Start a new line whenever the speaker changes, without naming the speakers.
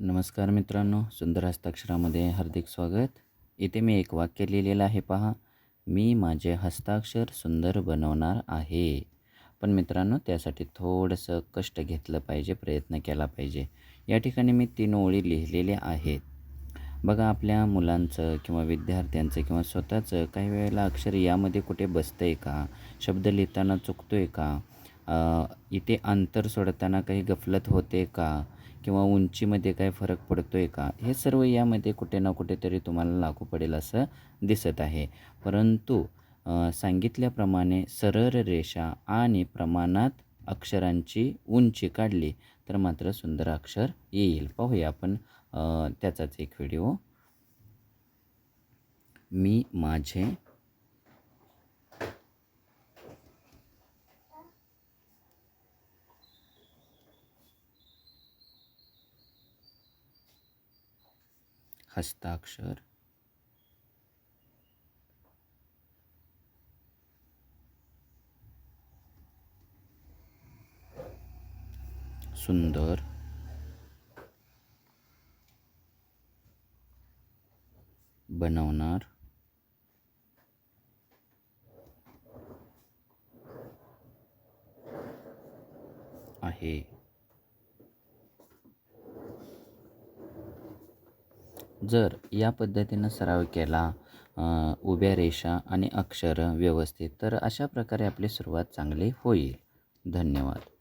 नमस्कार मित्रांनो सुंदर हस्ताक्षरामध्ये हार्दिक स्वागत. इथे मी एक वाक्य लिहिलेलं आहे पहा. मी माझे हस्ताक्षर सुंदर बनवणार आहे. पण मित्रांनो त्यासाठी थोडंसं कष्ट घेतलं पाहिजे प्रयत्न केला पाहिजे. या ठिकाणी मी तीन ओळी लिहिलेल्या आहेत. बघा आपल्या मुलांचं किंवा विद्यार्थ्यांचं किंवा स्वतःचं काही वेळेला अक्षर यामध्ये कुठे बसतं आहे का? शब्द लिहिताना चुकतो आहे का इथे अंतर सोडताना काही गफलत होते का? किंवा उंचीमध्ये काय फरक पडतो आहे का? हे सर्व यामध्ये कुठे ना कुठेतरी तुम्हाला लागू पडेल असं दिसत आहे. परंतु सांगितल्याप्रमाणे सरळ रेषा आणि प्रमाणात अक्षरांची उंची काढली तर मात्र सुंदर अक्षर येईल. पाहूया आपण त्याचाच एक व्हिडिओ. मी माझे हस्ताक्षर सुंदर। बनवणार आहे। जर या पद्धतीनं सराव केला उभ्या रेषा आणि अक्षरं व्यवस्थित तर अशा प्रकारे आपली सुरुवात चांगली होईल. धन्यवाद.